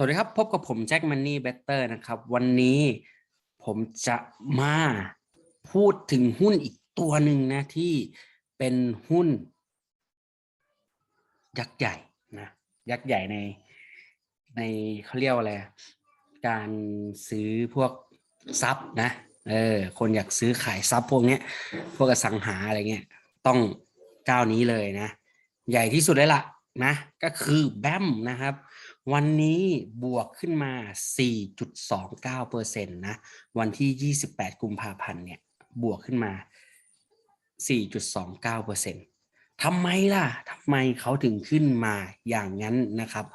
สวัสดีครับพบกับผมแจ็คมันนี่เบเตอร์นะครับ วันนี้ผมจะมาพูดถึงหุ้นอีกตัวหนึ่งนะที่เป็นหุ้น ยักษ์ใหญ่นะยักษ์ใหญ่ในในเขาเรียกว่าอะไรการซื้อพวกทรัพย์นะเออคนอยากซื้อขายทรัพย์พวกเนี้ยพวกอสังหาอะไรเงี้ยต้องเจ้านี้เลยนะ ใหญ่ที่สุดเลยล่ะนะ ก็คือแบมนะครับ วันนี้บวกขึ้นมา 4.29%นะ วันที่ 28 กุมภาพันธ์เนี่ย บวกขึ้นมา 4.29%ทำไมล่ะ ทำไมเขาถึงขึ้นมาอย่างนั้นนะครับ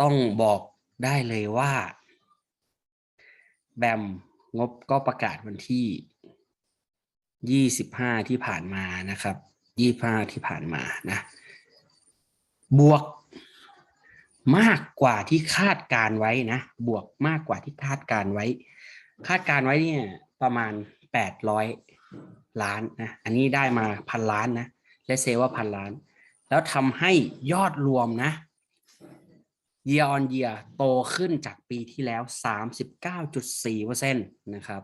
ต้องบอกได้เลยว่า แบมงบก็ประกาศวันที่ 25 ที่ผ่านมานะครับ 25 ที่ผ่านมานะ บวก มากกว่าที่คาดการไว้นะ บวกมากกว่าที่คาดการไว้ คาดการไว้เนี่ยประมาณ800ล้านนะ อันนี้ได้มาพันล้านนะ และเซว่าพันล้าน แล้วทำให้ยอดรวมนะ year on year โตขึ้นจากปีที่แล้ว 39.4%นะครับ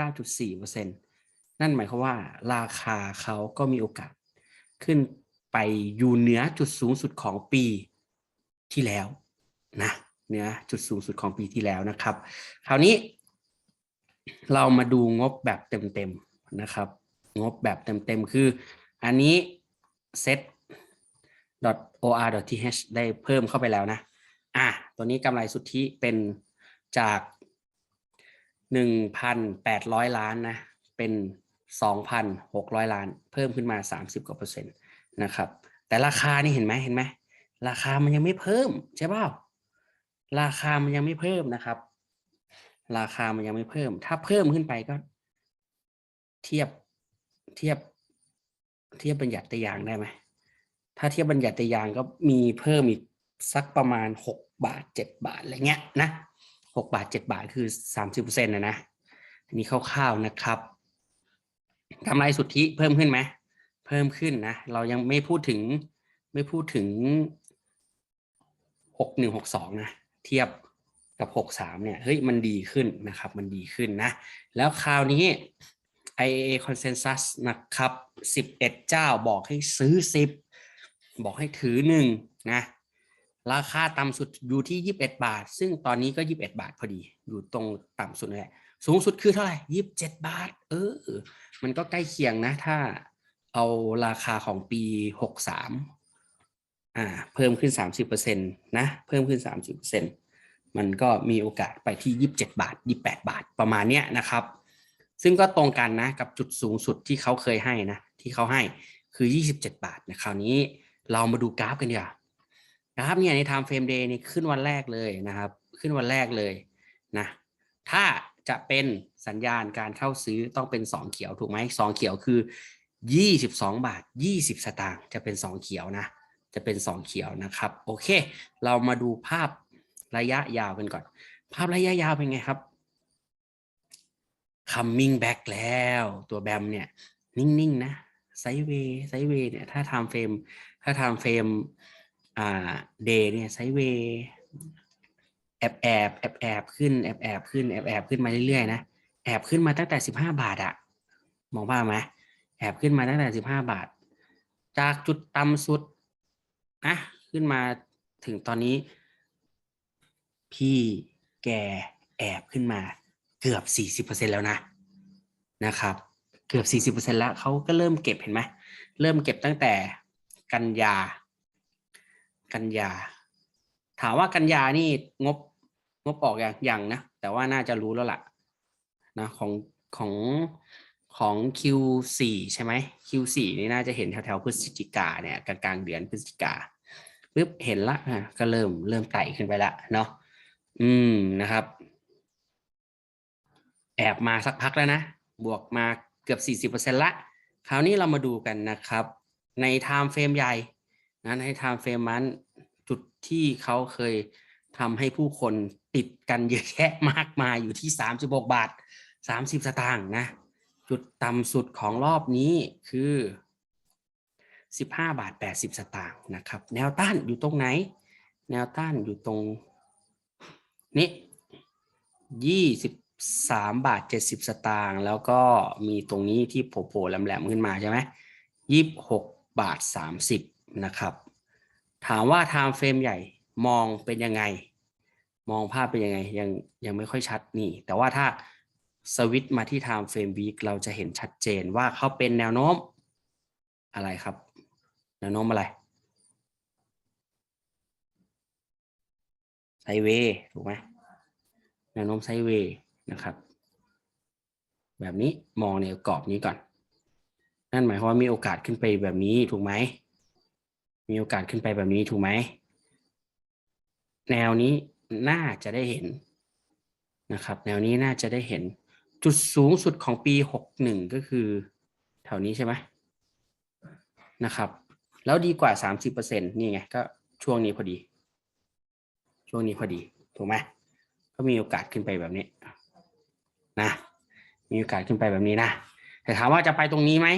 39.4%นั่นหมายความว่า ราคาเขาก็มีโอกาสขึ้นไปอยู่เหนือจุดสูงสุดของปี ที่แล้วนะเหนือจุดสูงสุดของปีที่แล้วนะครับ คราวนี้เรามาดูงบแบบเต็มๆนะครับ งบแบบเต็มๆคืออันนี้ set .or.th ได้เพิ่มเข้าไปแล้วนะ อะ ตัวนี้กำไรสุทธิเป็นจาก 1,800 ล้านนะ เป็น 2,600 ล้าน เพิ่มขึ้นมา 30 กว่าเปอร์เซ็นต์นะครับ แต่ราคานี่เห็นไหมเห็นไหม ราคามันยังไม่เพิ่มใช่เปล่าราคามันยังไม่เพิ่มนะครับ ราคามันยังไม่เพิ่ม ถ้าเพิ่มขึ้นไปก็ เทียบเทียบ เทียบบัญญัติยางได้ไหมถ้าเทียบบัญญัติยางก็มีเพิ่มอีกสักประมาณหกบาทเจ็ดบาทอะไรเงี้ยนะหกบาทเจ็ดบาทคือสามสิบเปอร์เซ็นต์นะนะอันนี้คร่าวๆนะครับกำไรสุทธิเพิ่มขึ้นไหมเพิ่มขึ้นนะ เรายังไม่พูดถึงไม่พูดถึง หกหนึ่งหกสองนะเทียบกับหกสามเนี่ยเฮ้ยมันดีขึ้นนะครับ มันดีขึ้นนะ แล้วคราวนี้ IAA Consensus นะครับ11เอ็ดเจ้าบอกให้ซื้อ10บบอกให้ถือหนึ่งนะราคาต่ำสุดอยู่ที่ 21 บาท ซึ่งตอนนี้ก็ 21 บาทพอดี อยู่ตรงต่ำสุดเลยสูงสุดคือเท่าไหร่ 27 บาท เออ มันก็ใกล้เคียงนะ ถ้าเอาราคาของปี 63 อ่าเพิ่มขึ้น 30%นะเพิ่มขึ้น 30%มันก็มีโอกาสไปที่ 27 บาท 28 บาทประมาณเนี้ยนะครับ ซึ่งก็ตรงกันนะกับจุดสูงสุดที่เขาเคยให้นะที่เขาให้คือ 27 บาทนะคราวนี้เรามาดูกราฟกันดีกว่ากราฟเนี่ยใน time frame day นี่ขึ้นวันแรกเลยนะครับ ขึ้นวันแรกเลยนะถ้าจะเป็นสัญญาณการเข้าซื้อต้องเป็น 2 เขียวถูกไหมสองเขียวคือ 22 บาท 20 สตางค์จะเป็น 2 เขียวนะ จะเป็น 2 เขียวนะครับ โอเค เรามาดูภาพระยะยาวกันก่อน ภาพระยะยาวเป็นไงครับ coming back แล้วตัวแบมเนี่ย นิ่ง ๆ นะไซเวย์ไซเวย์เนี่ย ถ้าทำเฟรมถ้าทำเฟรมอ่าเดย์เนี่ยไซเวย์แอบแอบแอบแอบขึ้นแอบแอบขึ้นแอบแอบขึ้นมาเรื่อยๆนะแอบขึ้นมาตั้งแต่สิบห้าบาทอะมองภาพไหมแอบขึ้นมาตั้งแต่สิบห้าบาท จากจุดต่ำสุด นะขึ้นมาถึงตอนนี้ พี่แกแอบขึ้นมาเกือบสี่สิบเปอร์เซ็นแล้วนะนะครับ เกือบสี่สิบเปอร์เซ็นแล้วเขาก็เริ่มเก็บเห็นไหมเริ่มเก็บตั้งแต่กันยา กันยา ถามว่ากันยานี่งบงบออกอย่างย่างนะ แต่ว่าน่าจะรู้แล้วล่ะนะของของของ Q4 ใช่ไหม Q4 นี่น่าจะเห็นแถวแถวพฤศจิกาเนี่ยกลางกลางเดือนพฤศจิกา ปึ๊บเห็นละอะก็เริ่มเริ่มไต่ขึ้นไปละเนาะอืมนะครับ แอบมาสักพักแล้วนะ บวกมาเกือบ 40%ละ คราวนี้เรามาดูกันนะครับ ใน time frame ใหญ่นะใน time frame นั้นจุดที่เขาเคยทำให้ผู้คนติดกันเยอะแยะมากมายอยู่ที่ 36 บาท 30 สตางค์นะ จุดต่ำสุดของรอบนี้คือ 15 บาท 80 สตางค์นะครับ แนวต้านอยู่ตรงไหน แนวต้านอยู่ตรงนี่ยี่สิบสามบาทเจ็ดสิบสตางค์แล้วก็มีตรงนี้ที่โผล่แหลมๆขึ้นมาใช่ไหมยี่สิบหกบาทสามสิบนะครับ ถามว่า time frame ใหญ่มองเป็นยังไง มองภาพเป็นยังไง ยังยังไม่ค่อยชัดนี่ แต่ว่าถ้าสวิตช์มาที่ time frame week เราจะเห็นชัดเจนว่าเขาเป็นแนวโน้มอะไรครับ แนวโน้มอะไรไซเวย์ถูกไหมแนวโน้มไซเวย์นะครับ แบบนี้มองในกรอบนี้ก่อน นั่นหมายความว่ามีโอกาสขึ้นไปแบบนี้ถูกไหม มีโอกาสขึ้นไปแบบนี้ถูกไหม แนวนี้น่าจะได้เห็นนะครับ แนวนี้น่าจะได้เห็นจุดสูงสุดของปีหกหนึ่งก็คือ แถวนี้ใช่ไหมนะครับ แล้วดีกว่าสามสิบเปอร์เซ็นนี่ไงก็ช่วงนี้พอดี ช่วงนี้พอดี ถูกไหมก็มีโอกาสขึ้นไปแบบนี้นะ มีโอกาสขึ้นไปแบบนี้นะ แต่ถามว่าจะไปตรงนี้ไหม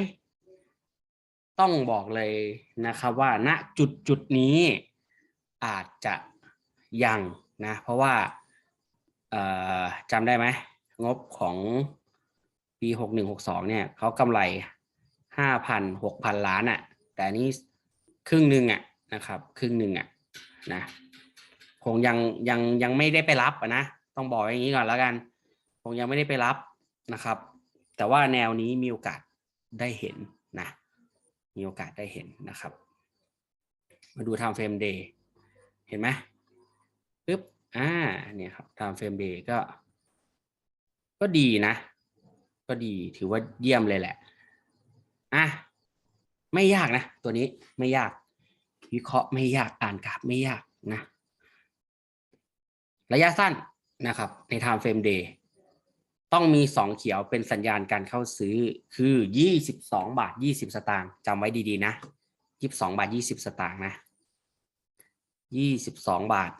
ต้องบอกเลยนะครับว่าณจุดจุดนี้อาจจะยังนะ เพราะว่าจำได้ไหม งบของปีหกหนึ่งหกสองเนี่ยเขากำไรห้าพันหกพันล้านอะ่ะแต่นนี้ ครึ่งหนึ่งอะนะครับ ครึ่งหนึ่งอะนะคงยังยังยังไม่ได้ไปรับนะต้องบอกอย่างนี้ก่อนแล้วกันคงยังไม่ได้ไปรับนะครับ แต่ว่าแนวนี้มีโอกาสได้เห็นนะมีโอกาสได้เห็นนะครับ มาดู time frame day เห็นไหมปึ๊บอ่าเนี่ยครับ time frame day ก็ ก็ดีนะ ก็ดีถือว่าเยี่ยมเลยแหละอะ ไม่ยากนะ ตัวนี้ไม่ยาก วิเคราะห์ไม่ยากอ่านกราฟไม่ยากนะ ระยะสั้นนะครับ ใน time frame day ต้องมีสองเขียวเป็นสัญญาณการเข้าซื้อคือยี่สิบสองบาทยี่สิบสตางค์จำไว้ดีๆนะยี่สิบสองบาทยี่สิบสตางค์นะยี่สิบสองบาท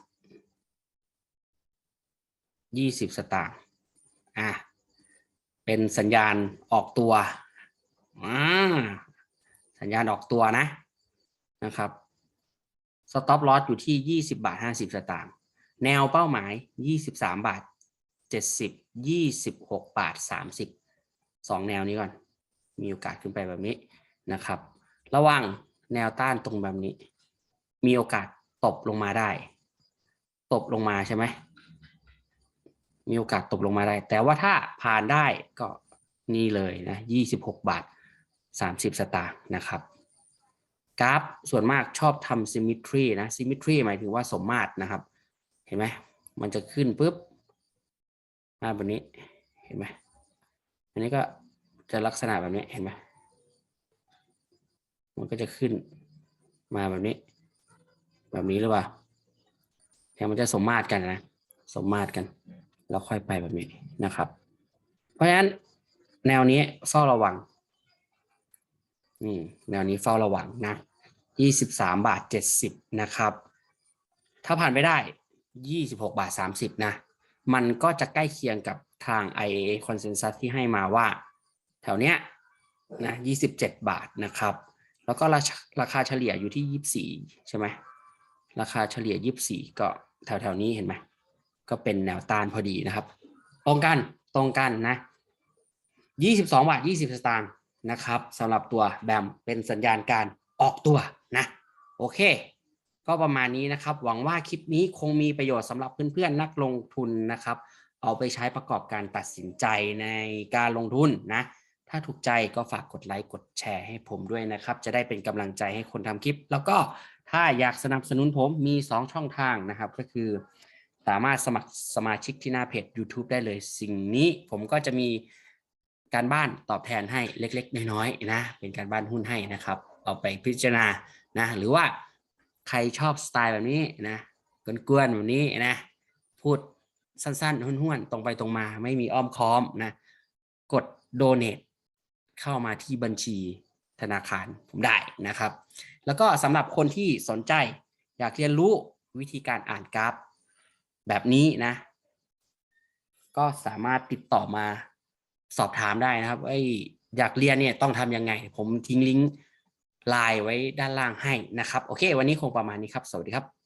ยี่สิบสตางค์อะเป็นสัญญาณออกตัวอ่า สัญญาณออกตัวนะนะครับสต็อปลอสอยู่ที่ยี่สิบาทห้าสิบสตางค์แนวเป้าหมายยี่สิบสามบาทเจ็ดสิบยี่สิบหกบาทสามสิบสองแนวนี้ก่อน มีโอกาสขึ้นไปแบบนี้นะครับ ระว่างแนวต้านตรงแบบนี้ มีโอกาสตบลงมาได้ ตบลงมาใช่ไหมมีโอกาสตบลงมาได้ แต่ว่าถ้าผ่านได้ก็นี่เลยนะยี่สิบหกบาท สามสิบสตางค์นะครับกราฟส่วนมากชอบทำ symmetry นะ symmetry หมายถึงว่าสมมาตรนะครับ เห็นไหมมันจะขึ้นปุ๊บมาแบบนี้เห็นไหมอันนี้ก็จะลักษณะแบบนี้เห็นไหมมันก็จะขึ้นมาแบบนี้ แบบนี้หรือเปล่าแต่มันจะสมมาตรกันนะ สมมาตรกัน แล้วค่อยไปแบบนี้นะครับ เพราะฉะนั้นแนวนี้เฝ้าระวัง อืมแนวนี้เฝ้าระวังนะยี่สิบสามบาทเจ็ดสิบนะครับ ถ้าผ่านไปได้ยี่สิบหกบาทสามสิบนะ มันก็จะใกล้เคียงกับทาง IA consensus ที่ให้มาว่า แถวเนี้ยนะ27บาทนะครับ แล้วก็ราคาราคาเฉลี่ยอยู่ที่24ใช่ไหมราคาเฉลี่ย24ก็แถวแถวนี้เห็นไหมก็เป็นแนวต้านพอดีนะครับ ตรงกันตรงกันนะ22บาท20สตางค์ นะครับสำหรับตัวแบมเป็นสัญญาณการออกตัวนะโอเค ก็ประมาณนี้นะครับ หวังว่าคลิปนี้คงมีประโยชน์สำหรับเพื่อนๆนักลงทุนนะครับ เอาไปใช้ประกอบการตัดสินใจในการลงทุนนะ ถ้าถูกใจก็ฝากกดไลค์กดแชร์ให้ผมด้วยนะครับ จะได้เป็นกำลังใจให้คนทำคลิป แล้วก็ถ้าอยากสนับสนุนผมมี 2 ช่องทางนะครับก็คือสามารถสมัครสมาชิกที่หน้าเพจ YouTube ได้เลย สิ่งนี้ผมก็จะมี การบ้านตอบแทนให้เล็ก ๆ น้อยๆนะ เป็นการบ้านหุ้นให้นะครับ เอาไปพิจารณานะ หรือว่าใครชอบสไตล์แบบนี้นะกวนๆแบบนี้นะ พูดสั้นๆห้วนๆ ตรงไปตรงมา ไม่มีอ้อมค้อมนะ กดโดเน a เข้ามาที่บัญชีธนาคารผมได้นะครับ แล้วก็สำหรับคนที่สนใจ อยากเรียนรู้วิธีการอ่านกราฟ แบบนี้นะ ก็สามารถติดต่อมา สอบถามได้นะครับไออยากเรียนเนี่ยต้องทำยังไง ผมทิ้งลิงก์ไลน์ไว้ด้านล่างให้นะครับ โอเค วันนี้คงประมาณนี้ครับ สวัสดีครับ